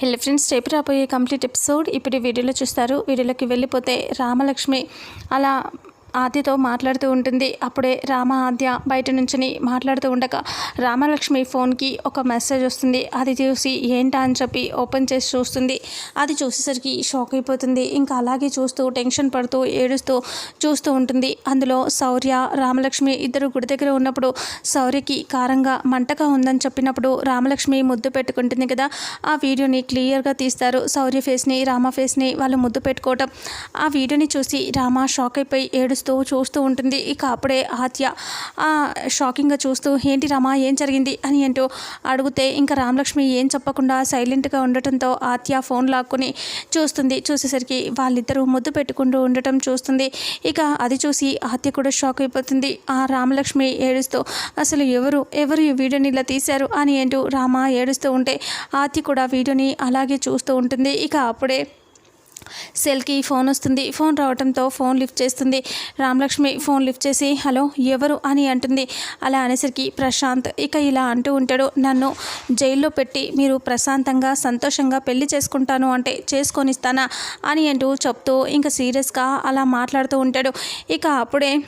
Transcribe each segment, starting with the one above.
Hello friends రేపు రాబోయే complete episode. ఇప్పుడు వీడియోలో చూస్తారు. వీడియోలోకి వెళ్ళిపోతే రామలక్ష్మి అలా ఆద్యతో మాట్లాడుతూ ఉంటుంది. అప్పుడే రామ ఆద్య బయట నుంచుని మాట్లాడుతూ ఉండగా రామలక్ష్మి ఫోన్కి ఒక మెసేజ్ వస్తుంది. అది చూసి ఏంటా అని చెప్పి ఓపెన్ చేసి చూస్తుంది. అది చూసేసరికి షాక్ అయిపోతుంది. ఇంకా అలాగే చూస్తూ టెన్షన్ పడుతూ ఏడుస్తూ చూస్తూ ఉంటుంది. అందులో శౌర్య రామలక్ష్మి ఇద్దరు గుడి దగ్గర ఉన్నప్పుడు శౌర్యకి కారంగా మంటగా ఉందని చెప్పినప్పుడు రామలక్ష్మి ముద్దు పెట్టుకుంటుంది కదా. ఆ వీడియోని క్లియర్గా తీస్తారు. శౌర్య ఫేస్ని రామ ఫేస్ని వాళ్ళు ముద్దు పెట్టుకోవటం. ఆ వీడియోని చూసి రామ షాక్ అయిపోయి ఏడుస్తూ చూస్తూ ఉంటుంది. ఇక అప్పుడే ఆత్య ఆ షాకింగ్గా చూస్తూ ఏంటి రామా ఏం జరిగింది? అని ఏంటో అడిగితే ఇంకా రామలక్ష్మి ఏం చెప్పకుండా సైలెంట్గా ఉండటంతో ఆత్య ఫోన్ లాక్కుని చూస్తుంది. చూసేసరికి వాళ్ళిద్దరూ ముద్దు పెట్టుకుంటూ ఉండటం చూస్తుంది. ఇక అది చూసి ఆత్య కూడా షాక్ అయిపోతుంది. ఆ రామలక్ష్మి ఏడుస్తూ అసలు ఎవరు ఎవరు ఈ వీడియోని ఇలా తీశారు? అని అంటూ రామ ఏడుస్తూ ఉంటే ఆత్య కూడా వీడియోని అలాగే చూస్తూ ఉంటుంది. ఇక అప్పుడే సెల్కి ఫోన్ వస్తుంది. ఫోన్ రావడంతో ఫోన్ లిఫ్ట్ చేస్తుంది. రామలక్ష్మి ఫోన్ లిఫ్ట్ చేసి హలో ఎవరు? అని అంటుంది. అలా అనేసరికి ప్రశాంత్ ఇక ఇలా అంటూ ఉంటాడు. నన్ను జైల్లో పెట్టి మీరు ప్రశాంతంగా సంతోషంగా పెళ్ళి చేసుకుంటాను అంటే చేసుకొనిస్తానా? అని అంటూ చెప్తూ ఇంకా సీరియస్గా అలా మాట్లాడుతూ ఉంటాడు. ఇక అప్పుడే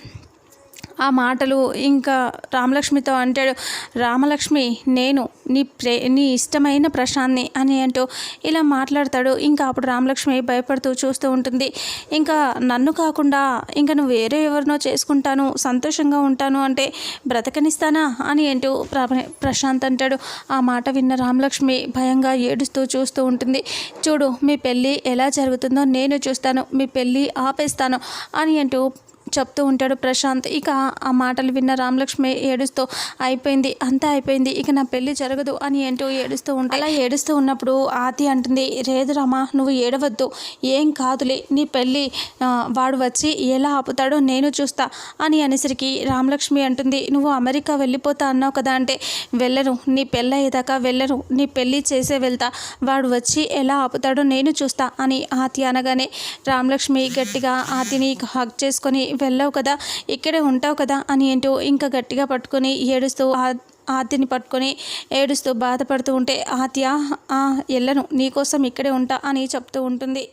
ఆ మాటలు ఇంకా రామలక్ష్మితో అంటాడు రామలక్ష్మి నేను నీ ప్రే నీ ఇష్టమైన ప్రశాంత్ని అని అంటూ ఇలా మాట్లాడతాడు. ఇంకా అప్పుడు రామలక్ష్మి భయపడుతూ చూస్తూ ఉంటుంది. ఇంకా నన్ను కాకుండా ఇంకా నువ్వు వేరే ఎవరినో చేసుకుంటాను సంతోషంగా ఉంటాను అంటే బ్రతకనిస్తానా అని అంటూ ప్ర- ప్రశాంత్ అంటాడు. ఆ మాట విన్న రామలక్ష్మి భయంగా ఏడుస్తూ చూస్తూ ఉంటుంది. చూడు మీ పెళ్ళి ఎలా జరుగుతుందో నేను చూస్తాను మీ పెళ్ళి ఆపేస్తాను అని అంటూ చెప్తూ ఉంటాడు ప్రశాంత్. ఇక ఆ మాటలు విన్న రామలక్ష్మి ఏడుస్తూ అయిపోయింది అంతా అయిపోయింది ఇక నా పెళ్ళి జరగదు అని ఏంటో ఏడుస్తూ ఉంటా అలా ఏడుస్తూ ఉన్నప్పుడు ఆతి అంటుంది రేదు రామా నువ్వు ఏడవద్దు ఏం కాదులే నీ పెళ్ళి వాడు వచ్చి ఎలా ఆపుతాడో నేను చూస్తా అని అనేసరికి రామలక్ష్మి అంటుంది నువ్వు అమెరికా వెళ్ళిపోతా అన్నావు కదా అంటే వెళ్ళరు నీ పెళ్ళి అయ్యేదాకా వెళ్ళరు నీ పెళ్ళి చేసే వెళ్తా వాడు వచ్చి ఎలా ఆపుతాడో నేను చూస్తా అని ఆతి అనగానే రామలక్ష్మి గట్టిగా ఆతిని హక్ చేసుకొని వెళ్ళావు కదా ఇక్కడే ఉంటావు కదా అని ఏంటో ఇంకా గట్టిగా పట్టుకొని ఏడుస్తూ ఆ- ఆద్యని పట్టుకొని ఏడుస్తూ బాధపడుతూ ఉంటే ఆత్య "ఆ, వెళ్ళను నీకోసం ఇక్కడే ఉంటా అని చెప్తూ ఉంటుంది.